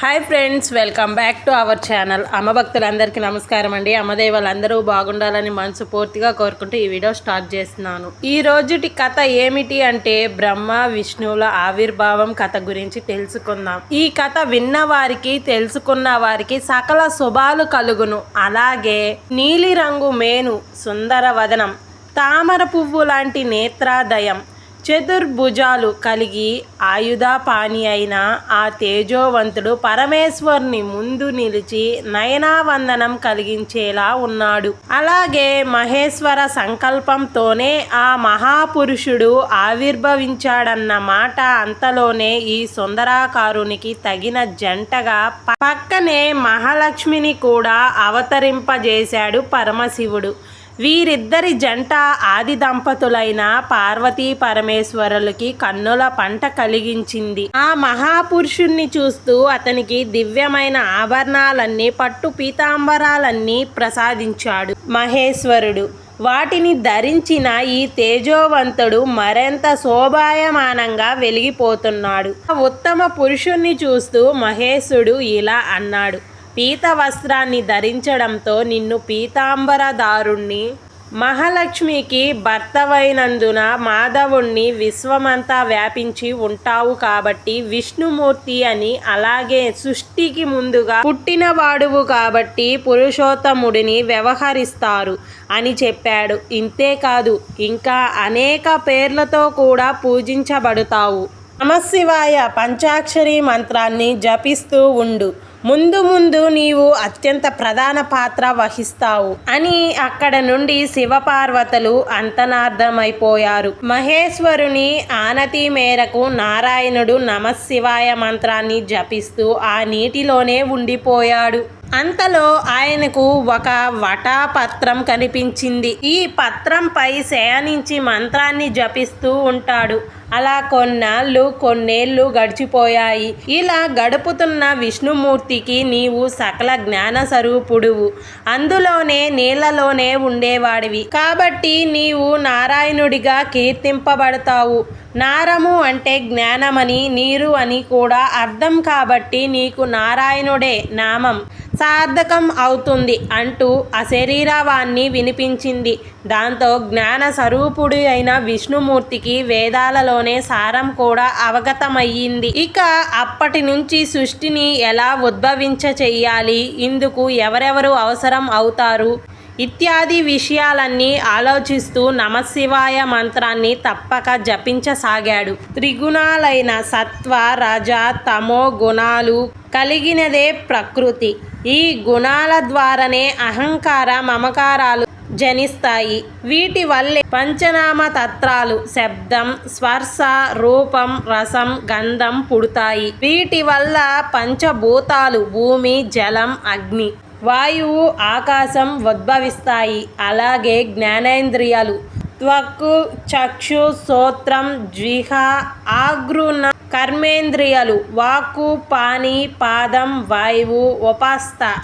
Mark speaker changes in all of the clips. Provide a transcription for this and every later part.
Speaker 1: Hi friends welcome back to our channel. అమ్మ భక్తులందరికీ నమస్కారం అండి. అమ్మదేవులందరూ బాగుండాలని మనసు పూర్తిగా కోరుకుంటూ ఈ వీడియో స్టార్ట్ చేస్తున్నాను. ఈ రోజుటి కథ ఏమిటి అంటే బ్రహ్మ విష్ణువుల ఆవిర్భావం కథ గురించి తెలుసుకుందాం. ఈ కథ విన్న వారికి తెలుసుకున్న వారికి సకల శుభాలు కలుగును. అలాగే నీలిరంగు మేను సుందర వదనం తామర పువ్వు లాంటి నేత్రాదయం చతుర్భుజాలు కలిగి ఆయుధాపాణి అయిన ఆ తేజోవంతుడు పరమేశ్వరుని ముందు నిలిచి నయనావందనం కలిగించేలా ఉన్నాడు. అలాగే మహేశ్వర సంకల్పంతోనే ఆ మహాపురుషుడు ఆవిర్భవించాడన్న మాట అంతలోనే ఈ సుందరాకారునికి తగిన జంటగా పక్కనే మహాలక్ష్మిని కూడా అవతరింపజేశాడు పరమశివుడు. వీరిద్దరి జంట ఆది దంపతులైన పార్వతీ పరమేశ్వరులకి కన్నుల పంట కలిగించింది. ఆ మహాపురుషుణ్ణి చూస్తూ అతనికి దివ్యమైన ఆభరణాలన్నీ పట్టు పీతాంబరాలన్నీ ప్రసాదించాడు మహేశ్వరుడు. వాటిని ధరించిన ఈ తేజోవంతుడు మరింత శోభాయమానంగా వెలిగిపోతున్నాడు. ఉత్తమ పురుషుణ్ణి చూస్తూ మహేశుడు ఇలా అన్నాడు. పీత వస్త్రాన్ని ధరించడంతో నిన్ను పీతాంబరదారుణ్ణి మహాలక్ష్మికి భర్తవైనందున మాధవుణ్ణి విశ్వమంతా వ్యాపించి ఉంటావు కాబట్టి విష్ణుమూర్తి అని అలాగే సృష్టికి ముందుగా పుట్టినవాడువు కాబట్టి పురుషోత్తముడిని వ్యవహరిస్తారు అని చెప్పాడు. ఇంతేకాదు ఇంకా అనేక పేర్లతో కూడా పూజించబడతావు. నమశివాయ పంచాక్షరి మంత్రాన్ని జపిస్తూ ఉండు. ముందు ముందు నీవు అత్యంత ప్రధాన పాత్ర వహిస్తావు అని అక్కడ నుండి శివపార్వతులు అంతనార్థమైపోయారు. మహేశ్వరుని ఆనతి మేరకు నారాయణుడు నమశివాయ మంత్రాన్ని జపిస్తూ ఆ నీటిలోనే ఉండిపోయాడు. అంతలో ఆయనకు ఒక వటాపత్రం కనిపించింది. ఈ పత్రంపై శయనించి మంత్రాన్ని జపిస్తూ ఉంటాడు. అలా కొన్నాళ్ళు కొన్నేళ్ళు గడిచిపోయాయి. ఇలా గడుపుతున్న విష్ణుమూర్తికి నీవు సకల జ్ఞాన స్వరూపుడువు. అందులోనే నీళ్ళలోనే ఉండేవాడివి. కాబట్టి నీవు నారాయణుడిగా కీర్తింపబడతావు. నారము అంటే జ్ఞానమని నీరు అని కూడా అర్థం కాబట్టి నీకు నారాయణుడే నామం. సార్థకం అవుతుంది అంటూ అశరీరవాన్ని వినిపించింది. దాంతో జ్ఞాన స్వరూపుడు అయిన విష్ణుమూర్తికి వేదాలలోనే సారం కూడా అవగతమయ్యింది. ఇక అప్పటి నుంచి సృష్టిని ఎలా ఉద్భవించ చెయ్యాలి? ఇందుకు ఎవరెవరు అవసరం అవుతారు? ఇత్యాది విషయాలన్నీ ఆలోచిస్తూ నమశివాయ మంత్రాన్ని తప్పక జపించసాగాడు. త్రిగుణాలైన సత్వ రజ తమో గుణాలు కలిగినదే ప్రకృతి. ఈ గుణాల ద్వారానే అహంకార మమకారాలు జనిస్తాయి. వీటి వల్లే పంచనామ తత్రాలు శబ్దం స్పర్శ రూపం రసం గంధం పుడతాయి. వీటి వల్ల పంచభూతాలు భూమి జలం అగ్ని వాయువు ఆకాశం ఉద్భవిస్తాయి. అలాగే జ్ఞానేంద్రియాలు. త్వక్కు చక్షు శ్రోత్రం జ్విహ ఆగ్రుణ కర్మేంద్రియాలు. వాక్కు పాని పాదం వాయువు ఉపాస్త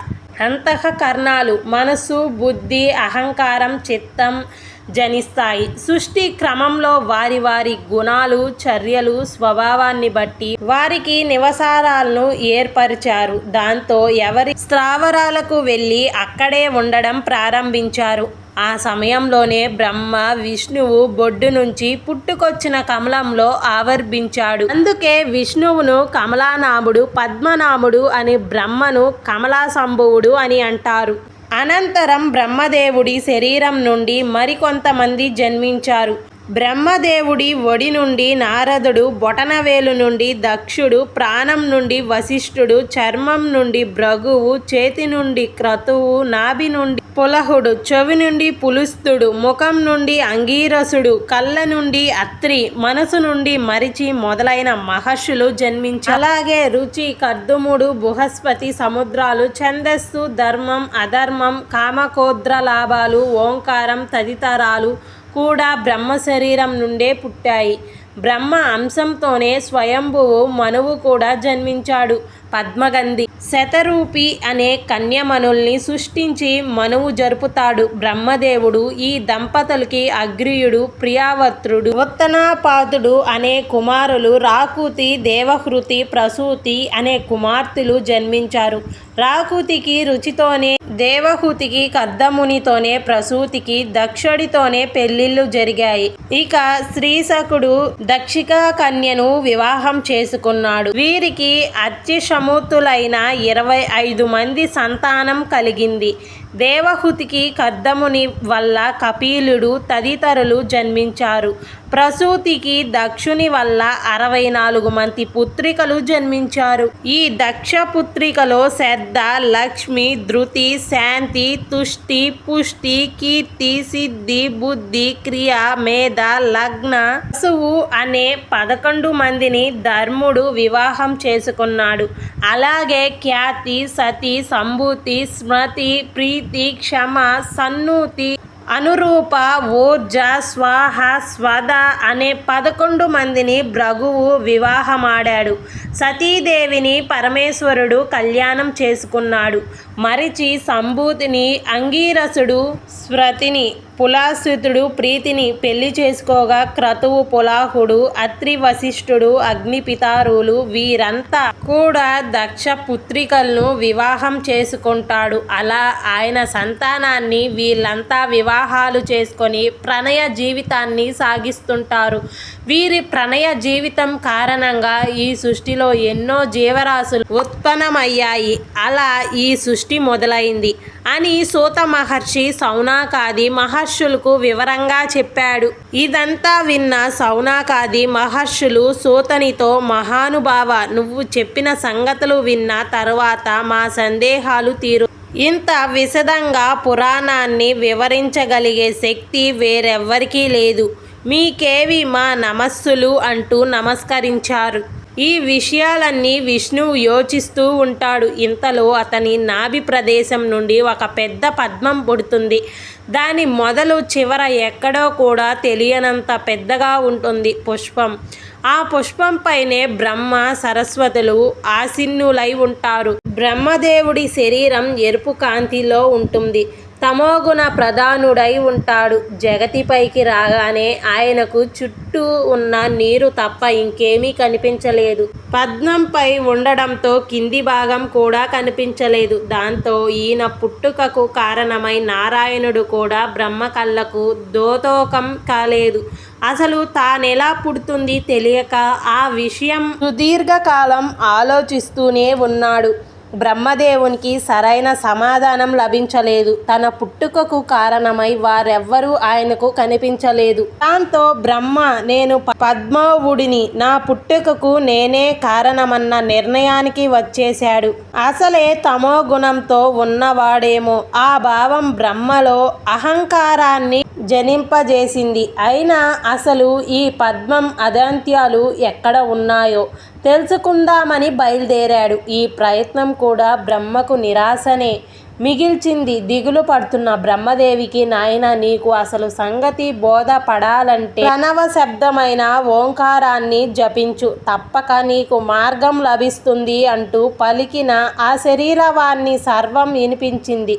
Speaker 1: అంతఃకరణాలు. మనసు బుద్ధి అహంకారం చిత్తం జనిస్తాయి. సృష్టి క్రమంలో వారి వారి గుణాలు చర్యలు స్వభావాన్ని బట్టి వారికి నివసారాలను ఏర్పరిచారు. దాంతో ఎవరి స్థావరాలకు వెళ్ళి అక్కడే ఉండడం ప్రారంభించారు. ఆ సమయంలోనే బ్రహ్మ విష్ణువు బొడ్డు నుంచి పుట్టుకొచ్చిన కమలంలో ఆవర్భించాడు. అందుకే విష్ణువును కమలానాముడు పద్మనాముడు అని బ్రహ్మను కమలాసంభువుడు అని అంటారు. అనంతరం బ్రహ్మదేవుడి శరీరం నుండి మరికొంతమంది జన్మించారు. బ్రహ్మదేవుడి ఒడి నుండి నారదుడు బొటనవేలు నుండి దక్షుడు ప్రాణం నుండి వశిష్ఠుడు చర్మం నుండి భ్రగువు చేతి నుండి క్రతువు నాభి నుండి పులహుడు చెవి నుండి పులుస్తుడు ముఖం నుండి అంగీరసుడు కళ్ళ నుండి అత్రి మనసు నుండి మరిచి మొదలైన మహర్షులు జన్మించారు అలాగే రుచి కర్దుముడు బృహస్పతి సముద్రాలు ఛందస్సు ధర్మం అధర్మం కామకోద్ర లాభాలు ఓంకారం తదితరాలు కూడా బ్రహ్మ శరీరం నుండే పుట్టాయి. బ్రహ్మ అంశంతోనే స్వయంభువు మనువు కూడా జన్మించాడు. పద్మగంధి శతరూపి అనే కన్యమనుల్ని సృష్టించి మనువు జరుపుతాడు. బ్రహ్మదేవుడు ఈ దంపతులకి అగ్రియుడు ప్రియావత్రుడు ఉత్తనాపాతుడు అనే కుమారులు రాకుతి దేవహృతి ప్రసూతి అనే కుమార్తెలు జన్మించారు. రాకుతికి రుచితోనే దేవహూతికి కర్దమునితోనే ప్రసూతికి దక్షుడితోనే పెళ్ళిళ్ళు జరిగాయి. ఇక శ్రీశకుడు దక్షిక కన్యను వివాహం చేసుకున్నాడు. వీరికి అత్యశమూతులైన ఇరవై ఐదు మంది సంతానం కలిగింది. దేవహుతికి కర్దముని వల్ల కపిలుడు తదితరులు జన్మించారు. ప్రసూతికి దక్షుని వల్ల అరవై నాలుగు మంది పుత్రికలు జన్మించారు. ఈ దక్ష పుత్రికలో శ్రద్ధ లక్ష్మి ధృతి శాంతి తుష్టి పుష్టి కీర్తి సిద్ధి బుద్ధి క్రియ మేధ లగ్న పశువు అనే పదకొండు మందిని ధర్ముడు వివాహం చేసుకున్నాడు. అలాగే ఖ్యాతి సతి సంభూతి స్మృతి ప్రీతి క్షమ సన్నూతి అనురూప ఊర్జ స్వాహ స్వద అనే పదకొండు మందిని భ్రగువు వివాహమాడాడు. సతీదేవిని పరమేశ్వరుడు కళ్యాణం చేసుకున్నాడు. మరిచి సంభూతిని అంగీరసుడు స్మృతిని పులాసుతుడు ప్రీతిని పెళ్ళి చేసుకోగా క్రతువు పులాహుడు అత్రి వశిష్ఠుడు అగ్నిపితారులు వీరంతా కూడా దక్ష పుత్రికలను వివాహం చేసుకుంటాడు. అలా ఆయన సంతానాన్ని వీళ్ళంతా వివాహాలు చేసుకొని ప్రణయ జీవితాన్ని సాగిస్తుంటారు. వీరి ప్రణయ జీవితం కారణంగా ఈ సృష్టిలో ఎన్నో జీవరాశులు ఉత్పన్నమయ్యాయి. అలా ఈ సృష్టి మొదలైంది అని సూత మహర్షి సౌనాకాది మహర్షులకు వివరంగా చెప్పాడు. ఇదంతా విన్న సౌనాకాది మహర్షులు సూతనితో మహానుభావ నువ్వు చెప్పిన సంగతులు విన్న తరువాత మా సందేహాలు తీరు. ఇంత విశదంగా పురాణాన్ని వివరించగలిగే శక్తి వేరెవ్వరికీ లేదు. మీకేవి మా నమస్సులు అంటూ నమస్కరించారు. ఈ విషయాలన్నీ విష్ణువు యోచిస్తూ ఉంటాడు. ఇంతలో అతని నాభి ప్రదేశం నుండి ఒక పెద్ద పద్మం పుడుతుంది. దాని మొదలు చివర ఎక్కడో కూడా తెలియనంత పెద్దగా ఉంటుంది పుష్పం. ఆ పుష్పంపైనే బ్రహ్మ సరస్వతులు ఆసిన్నులై ఉంటారు. బ్రహ్మదేవుడి శరీరం ఎరుపు కాంతిలో ఉంటుంది. తమోగుణ ప్రధానుడై ఉంటాడు. జగతిపైకి రాగానే ఆయనకు చుట్టూ ఉన్న నీరు తప్ప ఇంకేమీ కనిపించలేదు. పద్మంపై ఉండడంతో కింది భాగం కూడా కనిపించలేదు. దాంతో ఈయన పుట్టుకకు కారణమై నారాయణుడు కూడా బ్రహ్మ కళ్ళకు దోతోకం కాలేదు. అసలు తానెలా పుడుతుంది తెలియక ఆ విషయం సుదీర్ఘకాలం ఆలోచిస్తూనే ఉన్నాడు. బ్రహ్మదేవునికి సరైన సమాధానం లభించలేదు. తన పుట్టుకకు కారణమై వారెవ్వరూ ఆయనకు కనిపించలేదు. దాంతో బ్రహ్మ నేను పద్మవుడిని నా పుట్టుకకు నేనే కారణమన్న నిర్ణయానికి వచ్చేశాడు. అసలే తమో గుణంతో ఉన్నవాడేమో. ఆ భావం బ్రహ్మలో అహంకారాన్ని జనింపజేసింది. అయినా అసలు ఈ పద్మం అదంత్యాలు ఎక్కడ ఉన్నాయో తెలుసుకుందామని బయలుదేరాడు. ఈ ప్రయత్నం కూడా బ్రహ్మకు నిరాశనే మిగిల్చింది. దిగులు పడుతున్న బ్రహ్మదేవికి నాయన నీకు అసలు సంగతి బోధపడాలంటే ప్రణవ శబ్దమైన ఓంకారాన్ని జపించు. తప్పక నీకు మార్గం లభిస్తుంది అంటూ పలికిన ఆ శరీరవాణ్ణి సర్వం వినిపించింది.